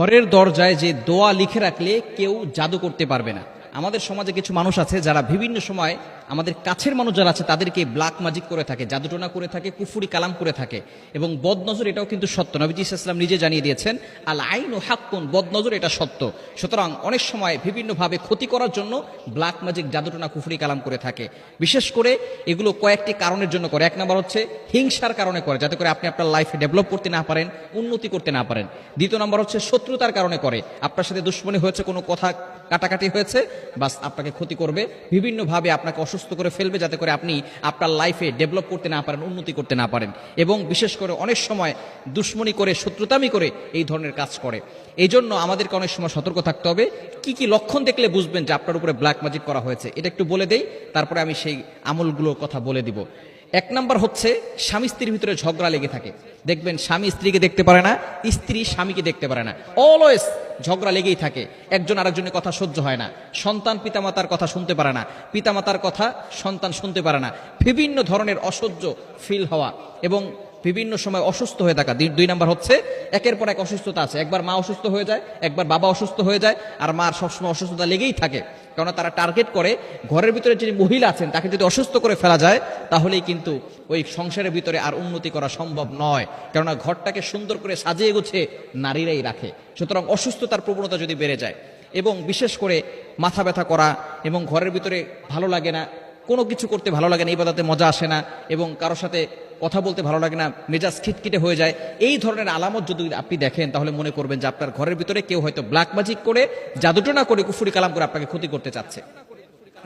ঘরের দরজায় যে দোয়া লিখে রাখলে কেউ জাদু করতে পারবে না। আমাদের সমাজে কিছু মানুষ আছে যারা বিভিন্ন সময় আমাদের কাছের মানুষ যারা আছে, তাদেরকে ব্ল্যাক ম্যাজিক করে থাকে, জাদুটোনা করে থাকে, কুফুরি কালাম করে থাকে। এবং বদনজর এটাও কিন্তু সত্য। নবীজি ইসলাম নিজে জানিয়ে দিয়েছেন, আল আইন ও হাক্কুন, বদনজর এটা সত্য। সুতরাং অনেক সময় বিভিন্নভাবে ক্ষতি করার জন্য ব্ল্যাক ম্যাজিক জাদুটোনা, কুফুরি কালাম করে থাকে। বিশেষ করে এগুলো কয়েকটি কারণের জন্য করে। এক নম্বর হচ্ছে হিংসার কারণে করে, যাতে করে আপনি আপনার লাইফে ডেভেলপ করতে না পারেন, উন্নতি করতে না পারেন। দ্বিতীয় নম্বর হচ্ছে শত্রুতার কারণে করে। আপনার সাথে দুশ্মনী হয়েছে, কোনো কথা কাটাকাটি হয়েছে বাস আপনাকে ক্ষতি করবে, বিভিন্নভাবে আপনাকে অসুস্থ করে ফেলবে যাতে করে আপনি আপনার লাইফে ডেভেলপ করতে না পারেন, উন্নতি করতে না পারেন। এবং বিশেষ করে অনেক সময় দুশ্মনী করে, শত্রুতামি করে এই ধরনের কাজ করে। এই জন্য আমাদেরকে অনেক সময় সতর্ক থাকতে হবে। কি কি লক্ষণ দেখলে বুঝবেন যে আপনার উপরে ব্ল্যাক ম্যাজিক করা হয়েছে? এটা একটু বলে দেই, তারপরে আমি সেই আমলগুলোর কথা বলে দিব। এক নম্বর হচ্ছে স্বামী স্ত্রীর ভিতরে ঝগড়া লেগে থাকে। দেখবেন স্বামী স্ত্রীকে দেখতে পারে না, স্ত্রী স্বামীকে দেখতে পারে না। অলওয়েজ ঝগড়া লেগেই থাকে। একজন আরেকজনের কথা সহ্য হয় না। সন্তান পিতামাতার কথা শুনতে পারে না। পিতামাতার কথা সন্তান শুনতে পারে না। বিভিন্ন ধরনের অসহ্য ফিল হওয়া এবং বিভিন্ন সময় অসুস্থ হয়ে থাকা। দুই- নাম্বার হচ্ছে, একের পর এক অসুস্থতা আছে। একবার মা অসুস্থ হয়ে যায়, একবার বাবা অসুস্থ হয়ে যায়, আর মার সবসময় অসুস্থতা লেগেই থাকে। কেননা তারা টার্গেট করে, ঘরের ভিতরে যিনি মহিলা আছেন, তাকে যদি অসুস্থ করে ফেলা যায়, তাহলেই কিন্তু ওই সংসারের ভিতরে আর উন্নতি করা সম্ভব নয়। কেননা ঘরটাকে সুন্দর করে সাজিয়ে গুছিয়ে নারীরাই রাখে। সুতরাং অসুস্থতার প্রবণতা যদি বেড়ে যায়, এবং বিশেষ করে মাথা ব্যথা করা, এবং ঘরের ভিতরে ভালো লাগে না, কোনো কিছু করতে ভালো লাগে না, এই বাদাতে মজা আসে না, এবং কারোর সাথে কথা বলতে ভালো লাগে না, মেজাজ খিটখিটে হয়ে যায়। এই ধরনের আলামত যদি আপনি দেখেন, তাহলে মনে করবেন যে আপনার ঘরের ভিতরে কেউ হয়তো ব্ল্যাক ম্যাজিক করে জাদুটনা করে কুফুরি কালাম করে আপনাকে ক্ষতি করতে চাচ্ছে।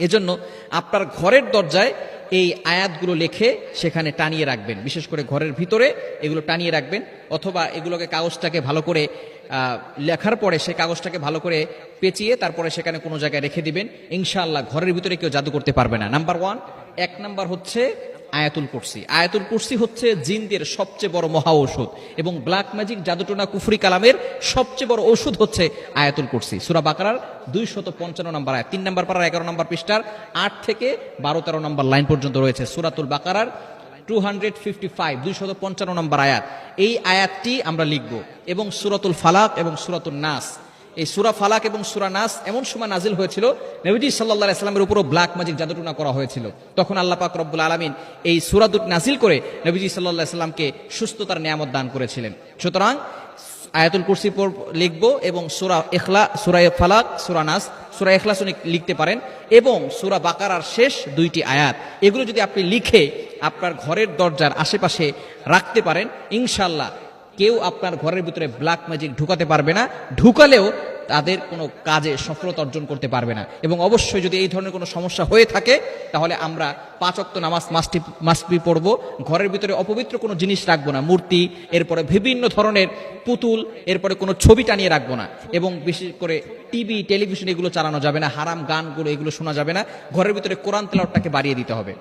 এজন্য আপনার ঘরের দরজায় এই আয়াতগুলো লিখে সেখানে টানিয়ে রাখবেন। বিশেষ করে ঘরের ভিতরে এগুলো টানিয়ে রাখবেন, অথবা এগুলোকে কাগজটাকে ভালো করে লেখার পরে সেই কাগজটাকে ভালো করে পেঁচিয়ে তারপরে সেখানে কোনো জায়গায় রেখে দিবেন। ইনশাআল্লাহ ঘরের ভিতরে কেউ জাদু করতে পারবে না। নাম্বার ওয়ান এক নাম্বার হচ্ছে আয়াতুল কুরসি। আয়াতুল কুরসি হচ্ছে জিনদের সবচেয়ে বড় মহা ঔষধ এবং ব্ল্যাক ম্যাজিক জাদুটোনা কুফরি কালামের সবচেয়ে বড় ওষুধ হচ্ছে আয়াতুল কুরসি। সুরা বাকারার দুই শত পঞ্চান্ন নম্বর আয়াত, তিন নম্বর পাড়ার এগারো নম্বর পৃষ্ঠার আট থেকে বারো তেরো নম্বর লাইন পর্যন্ত রয়েছে সুরাতুল বাকারার টু হান্ড্রেড ফিফটি ফাইভ দুইশত পঞ্চান্ন নম্বর আয়াত। এই আয়াতটি আমরা লিখব এবং সুরাতুল ফালাক এবং সুরাতুল নাস। এই সুরা ফালাক এবং সুরা নাস এমন সময় নাজিল হয়েছিল, নবীজি সাল্লাহ ইসলামের উপরও ব্ল্যাক ম্যাজিক জাদুটুনা করা হয়েছিল। তখন আল্লাহ পাক রব্বুল আলমিন এই সুরাদুট নাজিল করে নবীজি সাল্লাহ সাল্লামকে সুস্থতার নিয়ামত দান করেছিলেন। সুতরাং আয়াতুল কুরসি লিখব এবং সুরা এখলা সুরা ফালাক, সুরা নাস, সুরা এখলাস উনি লিখতে পারেন এবং সুরা বাকারার শেষ দুইটি আয়াত। এগুলো যদি আপনি লিখে আপনার ঘরের দরজার আশেপাশে রাখতে পারেন ইনশাল্লাহ কেউ আপনার ঘরের ভিতরে ব্ল্যাক ম্যাজিক ঢুকাতে পারবে না, ঢুকালেও তাদের কোনো কাজে সফলতা অর্জন করতে পারবে না। এবং অবশ্যই যদি এই ধরনের কোনো সমস্যা হয়ে থাকে, তাহলে আমরা পাঁচ অক্ত নামাজ মাস্টি মাস্টবি পড়ব। ঘরের ভিতরে অপবিত্র কোনো জিনিস রাখব না, মূর্তি, এরপরে বিভিন্ন ধরনের পুতুল, এরপরে কোনো ছবি টানিয়ে রাখব না। এবং বিশেষ করে টিভি, টেলিভিশন এগুলো চালানো যাবে না, হারাম গানগুলো এগুলো শোনা যাবে না। ঘরের ভিতরে কোরআন তেলাওয়াতটাকে বাড়িয়ে দিতে হবে।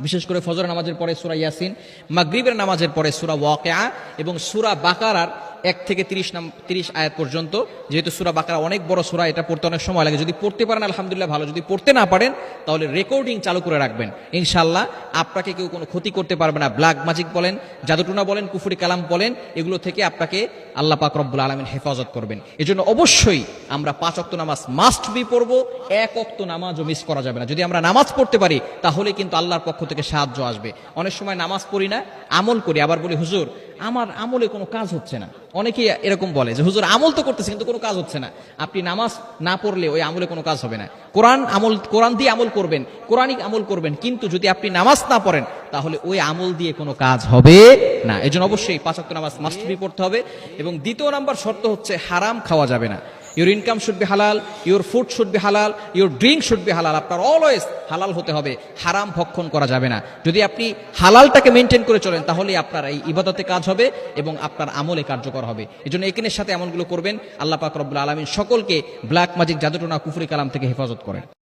বিশেষ করে ফজর নামাজের পরে সুরা ইয়াসিন, মাগরীবের নামাজের পরে সুরা ওয়াকেয়া এবং সুরা বাকারার এক থেকে তিরিশ নাম, তিরিশ আয়াত পর্যন্ত, যেহেতু সুরা বাকারা অনেক বড় সুরা, এটা পড়তে অনেক সময় লাগে। যদি পড়তে পারেন, আলহামদুলিল্লাহ, ভালো। যদি পড়তে না পারেন, তাহলে রেকর্ডিং চালু করে রাখবেন। ইনশাল্লাহ আপনাকে কেউ কোনো ক্ষতি করতে পারবে না। ব্ল্যাক ম্যাজিক বলেন, জাদুটুনা বলেন, কুফুরি কালাম বলেন, এগুলো থেকে আপনাকে আল্লাহ পাক রব্বুল আলমিন হেফাজত করবেন। এজন্য অবশ্যই আমরা পাঁচ অক্ত নামাজ মাস্ট বি পড়ব, এক অক্ত নামাজও মিস করা যাবে না। যদি আমরা নামাজ পড়তে পারি, তাহলে কিন্তু আল্লাহর পক্ষ থেকে সাহায্য আসবে। অনেক সময় নামাজ পড়ি না, আমল করি, আবার বলি, হুজুর আমার আমলে কোনো কাজ হচ্ছে না। অনেকেই এরকম বলে যে, হুজুর, আমল তো করতেছে, কিন্তু কোনো কাজ হচ্ছে না। আপনি নামাজ না পড়লে ওই আমলে কোনো কাজ হবে না। কোরআন আমল, কোরআন দিয়ে আমল করবেন কোরআনিক আমল করবেন, কিন্তু যদি আপনি নামাজ না পড়েন, তাহলে ওই আমল দিয়ে কোনো কাজ হবে না। এজন্য অবশ্যই পাঁচাত্তর নামাজ মাস্ট পড়তে হবে। এবং দ্বিতীয় নাম্বার শর্ত হচ্ছে, হারাম খাওয়া যাবে না। ইউর ইনকাম শুড বি হালাল ইউর ফুড শুড বি হালাল ইউর ড্রিঙ্ক শুড বি হালাল আপনার অলওয়েজ হালাল হতে হবে, হারাম ভক্ষণ করা যাবে না। যদি আপনি হালালটাকে মেনটেন করে চলেন তাহলে আপনার এই ইবাদতে কাজ হবে এবং আপনার আমলে কার্যকর হবে। এই জন্য এখানের সাথে এমনগুলো করবেন, আল্লাহ পাক রব্বুল আলমিন সকলকে ব্ল্যাক ম্যাজিক জাদুটনা, কুফরি কালাম থেকে হেফাজত করেন।